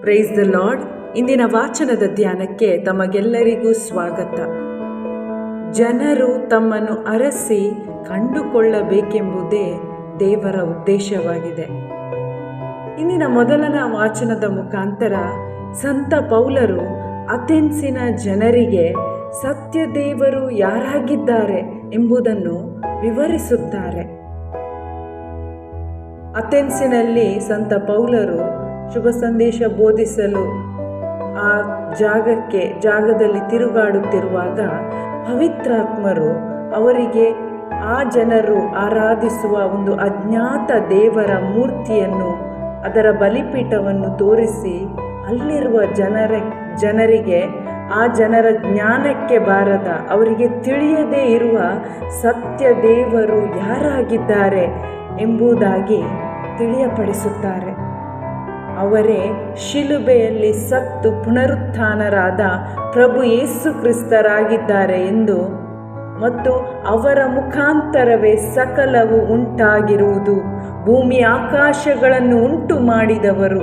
Praise the lord ಇಂದಿನ ವಾಚನದ ಧ್ಯಾನಕ್ಕೆ ತಮಗೆಲ್ಲರಿಗೂ ಸ್ವಾಗತ. ಜನರು ತಮ್ಮನ್ನು ಅರಸಿ ಕಂಡುಕೊಳ್ಳಬೇಕೆಂಬುದೇ ದೇವರ ಉದ್ದೇಶವಾಗಿದೆ. ಇಂದಿನ ಮೊದಲನ ವಾಚನದ ಮುಖಾಂತರ ಸಂತ ಪೌಲರು ಅಥೆನ್ಸಿನ ಜನರಿಗೆ ಸತ್ಯದೇವರು ಯಾರಾಗಿದ್ದಾರೆ ಎಂಬುದನ್ನು ವಿವರಿಸುತ್ತಾರೆ. ಅಥೆನ್ಸಿನಲ್ಲಿ ಸಂತ ಪೌಲರು ಶುಭ ಸಂದೇಶ ಬೋಧಿಸಲು ಆ ಜಾಗಕ್ಕೆ, ಜಾಗದಲ್ಲಿ ತಿರುಗಾಡುತ್ತಿರುವಾಗ ಪವಿತ್ರಾತ್ಮರು ಅವರಿಗೆ ಆ ಜನರು ಆರಾಧಿಸುವ ಒಂದು ಅಜ್ಞಾತ ದೇವರ ಮೂರ್ತಿಯನ್ನು, ಅದರ ಬಲಿಪೀಠವನ್ನು ತೋರಿಸಿ ಅಲ್ಲಿರುವ ಜನರ, ಜನರಿಗೆ, ಆ ಜನರ ಜ್ಞಾನಕ್ಕೆ ಬಾರದ, ಅವರಿಗೆ ತಿಳಿಯದೇ ಇರುವ ಸತ್ಯ ದೇವರು ಯಾರಾಗಿದ್ದಾರೆ ಎಂಬುದಾಗಿ ತಿಳಿಯಪಡಿಸುತ್ತಾರೆ. ಅವರೇ ಶಿಲುಬೆಯಲ್ಲಿ ಸತ್ತು ಪುನರುತ್ಥಾನರಾದ ಪ್ರಭು ಯೇಸು ಕ್ರಿಸ್ತರಾಗಿದ್ದಾರೆ ಎಂದು ಮತ್ತು ಅವರ ಮುಖಾಂತರವೇ ಸಕಲವು ಉಂಟಾಗಿರುವುದು. ಭೂಮಿ ಆಕಾಶಗಳನ್ನು ಉಂಟು ಮಾಡಿದವರು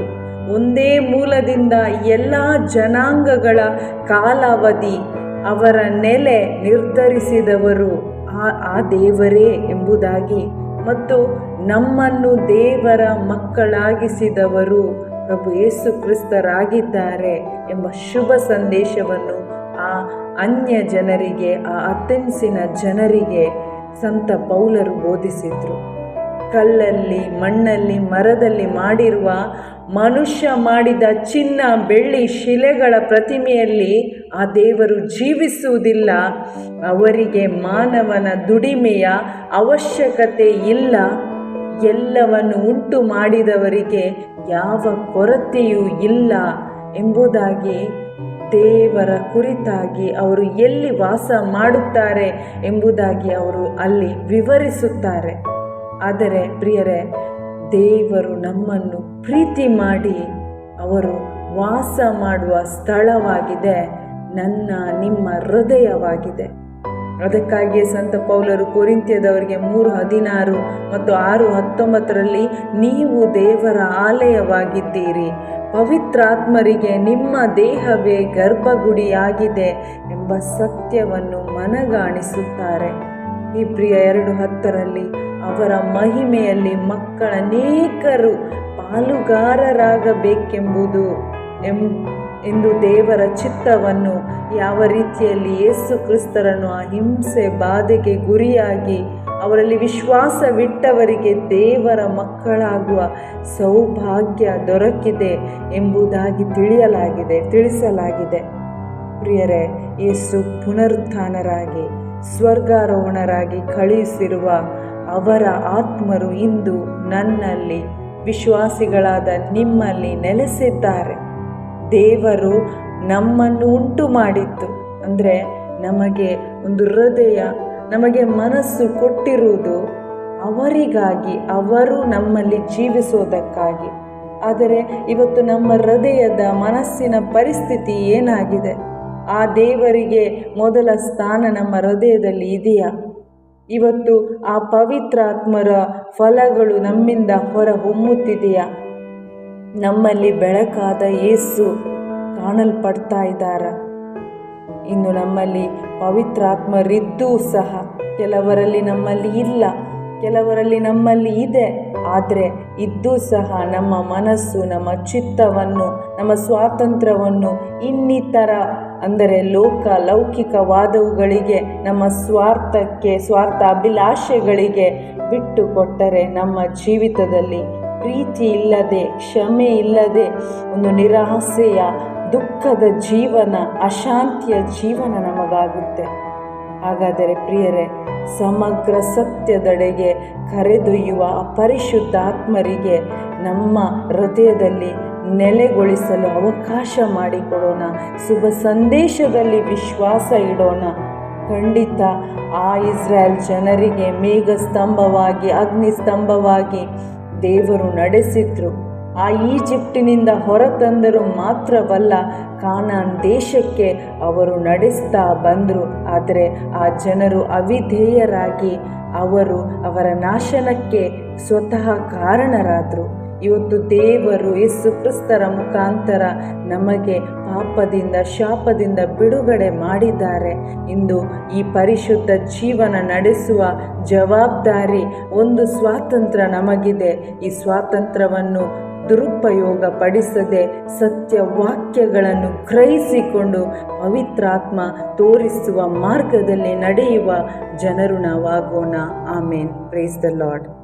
ಒಂದೇ ಮೂಲದಿಂದ ಎಲ್ಲ ಜನಾಂಗಗಳ ಕಾಲಾವಧಿ ಅವರ ನೆಲೆ ನಿರ್ಧರಿಸಿದವರು ಆ ಆ ದೇವರೇ ಎಂಬುದಾಗಿ ಮತ್ತು ನಮ್ಮನ್ನು ದೇವರ ಮಕ್ಕಳಾಗಿಸಿದವರು. ಪ್ರಭು ಯೇಸು ಕ್ರಿಸ್ತರಾಗಿದ್ದಾರೆ ಎಂಬ ಶುಭ ಸಂದೇಶವನ್ನು ಆ ಅನ್ಯ ಜನರಿಗೆ, ಆ ಅಥೆನ್ಸಿನ ಜನರಿಗೆ ಸಂತ ಪೌಲರು ಬೋಧಿಸಿದರು. ಕಲ್ಲಲ್ಲಿ, ಮಣ್ಣಲ್ಲಿ, ಮರದಲ್ಲಿ ಮಾಡಿರುವ ಮನುಷ್ಯ ಮಾಡಿದ ಚಿನ್ನ, ಬೆಳ್ಳಿ, ಶಿಲೆಗಳ ಪ್ರತಿಮೆಯಲ್ಲಿ ಆ ದೇವರು ಜೀವಿಸುವುದಿಲ್ಲ. ಅವರಿಗೆ ಮಾನವನ ದುಡಿಮೆಯ ಅವಶ್ಯಕತೆ ಇಲ್ಲ. ಎಲ್ಲವನ್ನು ಉಂಟು ಮಾಡಿದವರಿಗೆ ಯಾವ ಕೊರತೆಯೂ ಇಲ್ಲ ಎಂಬುದಾಗಿ ದೇವರ ಕುರಿತಾಗಿ ಅವರು ಎಲ್ಲಿ ವಾಸ ಮಾಡುತ್ತಾರೆ ಎಂಬುದಾಗಿ ಅವರು ಅಲ್ಲಿ ವಿವರಿಸುತ್ತಾರೆ. ಆದರೆ ಪ್ರಿಯರೇ, ದೇವರು ನಮ್ಮನ್ನು ಪ್ರೀತಿ ಮಾಡಿ ಅವರು ವಾಸ ಮಾಡುವ ಸ್ಥಳವಾಗಿದೆ, ನನ್ನ ನಿಮ್ಮ ಹೃದಯವಾಗಿದೆ. ಅದಕ್ಕಾಗಿಯೇ ಸಂತ ಪೌಲರು ಕೊರಿಂತ್ಯದವರಿಗೆ ಮೂರು ಹದಿನಾರು ಮತ್ತು ಆರು ಹತ್ತೊಂಬತ್ತರಲ್ಲಿ ನೀವು ದೇವರ ಆಲಯವಾಗಿದ್ದೀರಿ. ಪವಿತ್ರಾತ್ಮರಿಗೆ ನಿಮ್ಮ ದೇಹವೇ ಗರ್ಭಗುಡಿಯಾಗಿದೆ ಎಂಬ ಸತ್ಯವನ್ನು ಮನಗಾಣಿಸುತ್ತಾರೆ. ಈ ಪ್ರಿಯ ಎರಡು ಹತ್ತರಲ್ಲಿ ಅವರ ಮಹಿಮೆಯಲ್ಲಿ ಮಕ್ಕಳನೇಕರು ಪಾಲುಗಾರರಾಗಬೇಕೆಂಬುದು ಎಂ ಎಂದು ದೇವರ ಚಿತ್ತವನ್ನು ಯಾವ ರೀತಿಯಲ್ಲಿ ಯೇಸು ಕ್ರಿಸ್ತರನ್ನು ಆ ಹಿಂಸೆ ಬಾಧೆಗೆ ಗುರಿಯಾಗಿ ಅವರಲ್ಲಿ ವಿಶ್ವಾಸವಿಟ್ಟವರಿಗೆ ದೇವರ ಮಕ್ಕಳಾಗುವ ಸೌಭಾಗ್ಯ ದೊರಕಿದೆ ಎಂಬುದಾಗಿ ತಿಳಿಯಲಾಗಿದೆ, ತಿಳಿಸಲಾಗಿದೆ. ಪ್ರಿಯರೇ, ಯೇಸು ಪುನರುತ್ಥಾನರಾಗಿ, ಸ್ವರ್ಗಾರೋಹಣರಾಗಿ ಕಳುಹಿಸಿರುವ ಅವರ ಆತ್ಮರು ಇಂದು ನನ್ನಲ್ಲಿ, ವಿಶ್ವಾಸಿಗಳಾದ ನಿಮ್ಮಲ್ಲಿ ನೆಲೆಸಿದ್ದಾರೆ. ದೇವರು ನಮ್ಮನ್ನು ಉಂಟು ಮಾಡಿತ್ತು. ಅಂದರೆ ನಮಗೆ ಒಂದು ಹೃದಯ, ನಮಗೆ ಮನಸ್ಸು ಕೊಟ್ಟಿರುವುದು ಅವರಿಗಾಗಿ, ಅವರು ನಮ್ಮಲ್ಲಿ ಜೀವಿಸೋದಕ್ಕಾಗಿ. ಆದರೆ ಇವತ್ತು ನಮ್ಮ ಹೃದಯದ ಮನಸ್ಸಿನ ಪರಿಸ್ಥಿತಿ ಏನಾಗಿದೆ? ಆ ದೇವರಿಗೆ ಮೊದಲ ಸ್ಥಾನ ನಮ್ಮ ಹೃದಯದಲ್ಲಿ ಇದೆಯಾ? ಇವತ್ತು ಆ ಪವಿತ್ರಾತ್ಮರ ಫಲಗಳು ನಮ್ಮಿಂದ ಹೊರ ಹೊಮ್ಮುತ್ತಿದೆಯಾ ನಮ್ಮಲ್ಲಿ ಬೆಳಕಾದ ಯೇಸು ಕಾಣಲ್ಪಡ್ತಾ ಇದ್ದಾರ. ಇನ್ನು ನಮ್ಮಲ್ಲಿ ಪವಿತ್ರಾತ್ಮರಿದ್ದೂ ಸಹ ಕೆಲವರಲ್ಲಿ ನಮ್ಮಲ್ಲಿ ಇಲ್ಲ, ಕೆಲವರಲ್ಲಿ ನಮ್ಮಲ್ಲಿ ಇದೆ. ಆದರೆ ಇದ್ದೂ ಸಹ ನಮ್ಮ ಮನಸ್ಸು, ನಮ್ಮ ಚಿತ್ತವನ್ನು, ನಮ್ಮ ಸ್ವಾತಂತ್ರ್ಯವನ್ನು ಇನ್ನಿತರ, ಅಂದರೆ ಲೋಕ ಲೌಕಿಕವಾದವುಗಳಿಗೆ, ನಮ್ಮ ಸ್ವಾರ್ಥಕ್ಕೆ, ಸ್ವಾರ್ಥ ಅಭಿಲಾಷೆಗಳಿಗೆ ಬಿಟ್ಟು ಕೊಟ್ಟರೆ ನಮ್ಮ ಜೀವಿತದಲ್ಲಿ ಪ್ರೀತಿ ಇಲ್ಲದೆ, ಕ್ಷಮೆ ಇಲ್ಲದೆ, ಒಂದು ನಿರಾಸೆಯ, ದುಃಖದ ಜೀವನ, ಅಶಾಂತಿಯ ಜೀವನ ನಮಗಾಗುತ್ತೆ. ಹಾಗಾದರೆ ಪ್ರಿಯರೇ, ಸಮಗ್ರ ಸತ್ಯದೆಡೆಗೆ ಕರೆದೊಯ್ಯುವ ಪರಿಶುದ್ಧ ಆತ್ಮರಿಗೆ ನಮ್ಮ ಹೃದಯದಲ್ಲಿ ನೆಲೆಗೊಳಿಸಲು ಅವಕಾಶ ಮಾಡಿಕೊಡೋಣ. ಶುಭ ಸಂದೇಶದಲ್ಲಿ ವಿಶ್ವಾಸ ಇಡೋಣ. ಖಂಡಿತ, ಆ ಇಸ್ರಾಯೇಲ್ ಜನರಿಗೆ ಮೇಘ ಸ್ತಂಭವಾಗಿ ಅಗ್ನಿ ಸ್ತಂಭವಾಗಿ ದೇವರು ನಡೆಸಿದ್ರು. ಆ ಈಜಿಪ್ಟಿನಿಂದ ಹೊರತಂದರು ಮಾತ್ರವಲ್ಲ, ಕಾನಾನ್ ದೇಶಕ್ಕೆ ಅವರು ನಡೆಸ್ತಾ ಬಂದರು. ಆದರೆ ಆ ಜನರು ಅವಿಧೇಯರಾಗಿ ಅವರು ಅವರ ನಾಶನಕ್ಕೆ ಸ್ವತಃ ಕಾರಣರಾದರು. ಇವತ್ತು ದೇವರು ಯೇಸು ಕ್ರಿಸ್ತರ ಮುಖಾಂತರ ನಮಗೆ ಪಾಪದಿಂದ, ಶಾಪದಿಂದ ಬಿಡುಗಡೆ ಮಾಡಿದ್ದಾರೆ. ಇಂದು ಈ ಪರಿಶುದ್ಧ ಜೀವನ ನಡೆಸುವ ಜವಾಬ್ದಾರಿ, ಒಂದು ಸ್ವಾತಂತ್ರ್ಯ ನಮಗಿದೆ. ಈ ಸ್ವಾತಂತ್ರ್ಯವನ್ನು ದುರುಪಯೋಗ ಪಡಿಸದೆ ಸತ್ಯ ವಾಕ್ಯಗಳನ್ನು ಗ್ರಹಿಸಿಕೊಂಡು ಪವಿತ್ರಾತ್ಮ ತೋರಿಸುವ ಮಾರ್ಗದಲ್ಲಿ ನಡೆಯುವ ಜನರು ನಾವಾಗೋಣ. ಆಮೇನ್. Praise the Lord